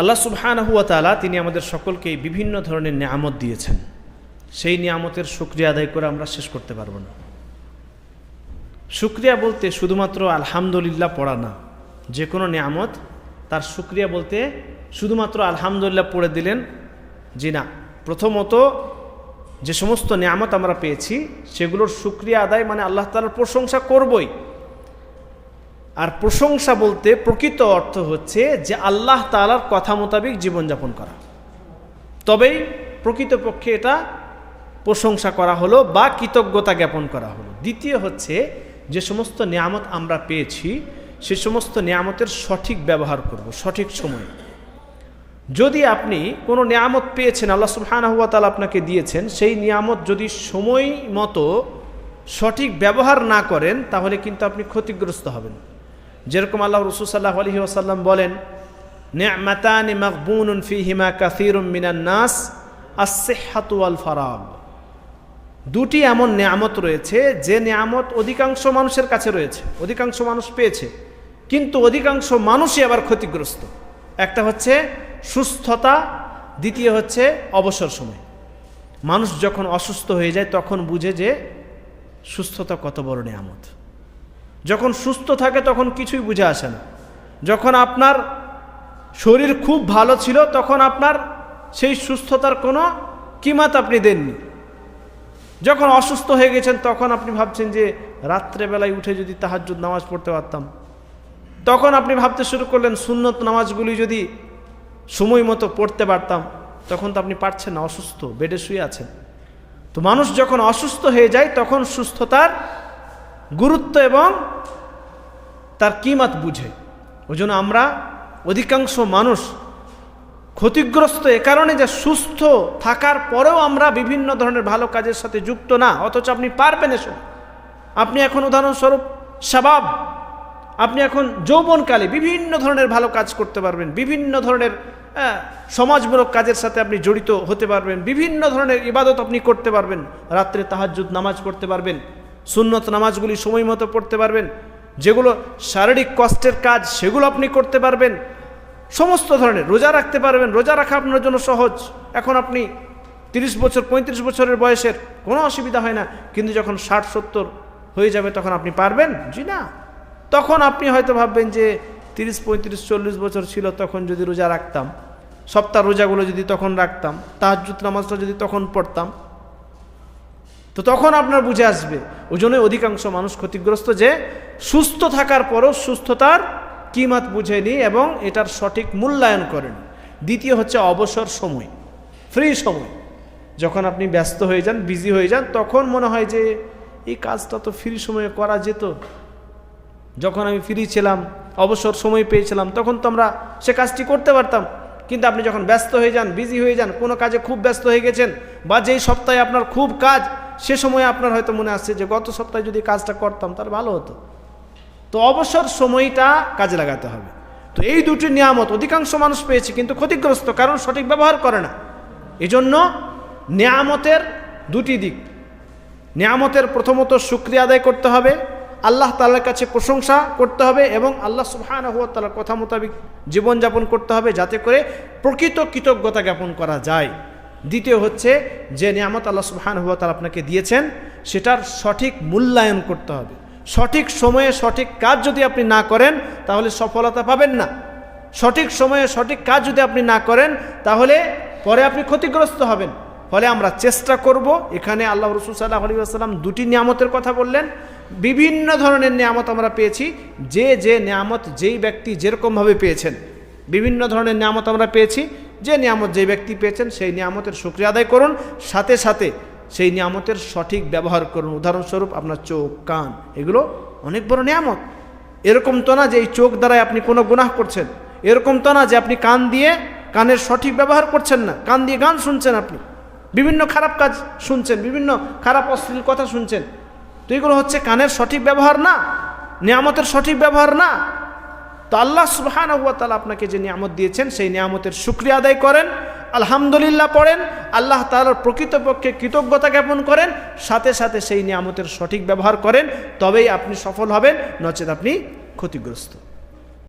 আল্লাহ সুবহানাহুয়া তাআলা তিনি আমাদের সকলকে বিভিন্ন ধরনের নিয়ামত দিয়েছেন। সেই নিয়ামতের শুক্রিয়া আদায় করে আমরা শেষ করতে পারব না। শুক্রিয়া বলতে শুধুমাত্র আলহামদুলিল্লাহ পড়া না যে কোনো নিয়ামত তার শুক্রিয়া বলতে শুধুমাত্র আলহামদুলিল্লাহ পড়ে দিলেন জি না, প্রথমত যে সমস্ত নিয়ামত আমরা পেয়েছি, সেগুলোর শুক্রিয়া আদায় মানে আল্লাহ তালার প্রশংসা করবই। আর প্রশংসা বলতে প্রকৃত অর্থ হচ্ছে যে আল্লাহ তালার কথা মোতাবেক জীবনযাপন করা। তবেই প্রকৃতপক্ষে এটা প্রশংসা করা হলো বা কৃতজ্ঞতা জ্ঞাপন করা হলো। দ্বিতীয় হচ্ছে যে সমস্ত নিয়ামত আমরা পেয়েছি, সে সমস্ত নিয়ামতের সঠিক ব্যবহার করব, সঠিক সময়ে। যদি আপনি কোনো নিয়ামত পেয়েছেন, আল্লাহ সুবহানাহুয়া তাআলা আপনাকে দিয়েছেন, সেই নিয়ামত যদি সময় মতো সঠিক ব্যবহার না করেন, তাহলে কিন্তু আপনি ক্ষতিগ্রস্ত হবেন। যেরকম আল্লাহ রসুল সাল্লাহ আলহি আসাল্লাম বলেন, নেমাতানি মকবুন ফিহিমা কাসিরুম মিনান নাস আসেহাতু আল ফারাগ। দুটি এমন নিয়ামত রয়েছে, যে নিয়ামত অধিকাংশ মানুষের কাছে রয়েছে, অধিকাংশ মানুষ পেয়েছে, কিন্তু অধিকাংশ মানুষই আবার ক্ষতিগ্রস্ত। একটা হচ্ছে সুস্থতা, দ্বিতীয় হচ্ছে অবসর সময়। মানুষ যখন অসুস্থ হয়ে যায়, তখন বুঝে যে সুস্থতা কত বড় নিয়ামত। যখন সুস্থ থাকে তখন কিছুই বুঝে আসে না। যখন আপনার শরীর খুব ভালো ছিল তখন আপনার সেই সুস্থতার কোনো কিমাত আপনি দেননি। যখন অসুস্থ হয়ে গেছেন তখন আপনি ভাবছেন যে রাত্রেবেলায় উঠে যদি তাহাজ্জুদ নামাজ পড়তে পারতাম। তখন আপনি ভাবতে শুরু করলেন, সুন্নত নামাজগুলি যদি সময় মতো পড়তে পারতাম, তখন তো আপনি পারছেন না, অসুস্থ, বেডে শুয়ে আছেন। তো মানুষ যখন অসুস্থ হয়ে যায় তখন সুস্থতার গুরুত্ব এবং তার কিমাত বুঝে। ওই জন্য আমরা অধিকাংশ মানুষ ক্ষতিগ্রস্ত এ কারণে যে সুস্থ থাকার পরেও আমরা বিভিন্ন ধরনের ভালো কাজের সাথে যুক্ত না, অথচ আপনি পারবেন এসব। আপনি এখন উদাহরণস্বরূপ স্বভাব, আপনি এখন যৌবনকালে বিভিন্ন ধরনের ভালো কাজ করতে পারবেন, বিভিন্ন ধরনের সমাজমূলক কাজের সাথে আপনি জড়িত হতে পারবেন, বিভিন্ন ধরনের ইবাদত আপনি করতে পারবেন, রাত্রে তাহাজ্জুদ নামাজ পড়তে পারবেন সুন্নত নামাজগুলি সময় মতো পড়তে পারবেন, যেগুলো শারীরিক কষ্টের কাজ সেগুলো আপনি করতে পারবেন, সমস্ত ধরনের রোজা রাখতে পারবেন, রোজা রাখা আপনার জন্য সহজ। এখন আপনি তিরিশ বছর, পঁয়ত্রিশ বছরের বয়সের, কোনো অসুবিধা হয় না, কিন্তু যখন ষাট, সত্তর হয়ে যাবে তখন আপনি পারবেন? জি না। তখন আপনি হয়তো ভাববেন যে তিরিশ, পঁয়ত্রিশ, চল্লিশ বছর ছিল, তখন যদি রোজা রাখতাম, সপ্তাহ রোজাগুলো যদি তখন রাখতাম তাহাজুত নামাজটা যদি তখন পড়তাম তো তখন আপনার বুঝে আসবে। ওই জন্যই অধিকাংশ মানুষ ক্ষতিগ্রস্ত যে সুস্থ থাকার পরও সুস্থতার কিমাত বুঝেনি এবং এটার সঠিক মূল্যায়ন করেন। দ্বিতীয় হচ্ছে অবসর সময় ফ্রি সময়। যখন আপনি ব্যস্ত হয়ে যান বিজি হয়ে যান, তখন মনে হয় যে এই কাজটা তো ফ্রি সময়ে করা যেত। যখন আমি ফ্রি ছিলাম, অবসর সময় পেয়েছিলাম, তখন তো আমরা সে কাজটি করতে পারতাম। কিন্তু আপনি যখন ব্যস্ত হয়ে যান বিজি হয়ে যান, কোনো কাজে খুব ব্যস্ত হয়ে গেছেন বা যেই সপ্তাহে আপনার খুব কাজ সে সময় আপনার হয়তো মনে আসছে যে গত সপ্তাহে যদি কাজটা করতাম, তাহলে ভালো হতো। তো অবসর সময়টা কাজে লাগাতে হবে। তো এই দুটি নিয়ামত অধিকাংশ মানুষ পেয়েছে, কিন্তু ক্ষতিগ্রস্ত, কারণ সঠিক ব্যবহার করে না। এজন্য নিয়ামতের দুটি দিক। নিয়ামতের প্রথমত শুক্রিয়া আদায় করতে হবে, আল্লাহ তালার কাছে প্রশংসা করতে হবে এবং আল্লাহ সুবহান তালার কথা মোতাবিক জীবনযাপন করতে হবে, যাতে করে প্রকৃত কৃতজ্ঞতা জ্ঞাপন করা যায়। দ্বিতীয় হচ্ছে যে নিয়ামত আল্লাহ সুবহান হুয়া তালা আপনাকে দিয়েছেন, সেটার সঠিক মূল্যায়ন করতে হবে। সঠিক সময়ে সঠিক কাজ যদি আপনি না করেন, তাহলে সফলতা পাবেন না। সঠিক সময়ে সঠিক কাজ যদি আপনি না করেন, তাহলে পরে আপনি ক্ষতিগ্রস্ত হবেন। ফলে আমরা চেষ্টা করব, এখানে আল্লাহ রসুল সাল্লাহ আলী আসসালাম দুটি নিয়ামতের কথা বললেন। বিভিন্ন ধরনের নিয়ামত আমরা পেয়েছি, যে যে নিয়ামত যেই ব্যক্তি যেরকমভাবে পেয়েছেন, বিভিন্ন ধরনের নিয়ামত আমরা পেয়েছি। যে নিয়ামত যে ব্যক্তি পেয়েছেন সেই নিয়ামতের শুক্রিয়া আদায় করুন। সাথে সাথে সেই নিয়ামতের সঠিক ব্যবহার করুন। উদাহরণস্বরূপ আপনার চোখ, কান, এগুলো অনেক বড় নিয়ামত। এরকম তো না যে এই চোখ দ্বারাই আপনি কোনো গুনাহ করছেন। এরকম তো না যে আপনি কান দিয়ে কানের সঠিক ব্যবহার করছেন না। কান দিয়ে গান শুনছেন আপনি। বিভিন্ন খারাপ কাজ শুনছেন, বিভিন্ন খারাপ অশ্লীল কথা শুনছেন। তো এগুলো হচ্ছে কানের সঠিক ব্যবহার না। নিয়ামতের সঠিক ব্যবহার না। তো আল্লাহ সুবহান তালা আপনাকে যে নিয়ামত দিয়েছেন, সেই নিয়ামতের শুক্রিয়া আদায় করেন, আলহামদুলিল্লাহ পড়েন, আল্লাহ তালার প্রকৃতপক্ষে কৃতজ্ঞতা জ্ঞাপন করেন, সাথে সাথে সেই নিয়ামতের সঠিক ব্যবহার করেন, তবেই আপনি সফল হবেন, নচেত আপনি ক্ষতিগ্রস্ত।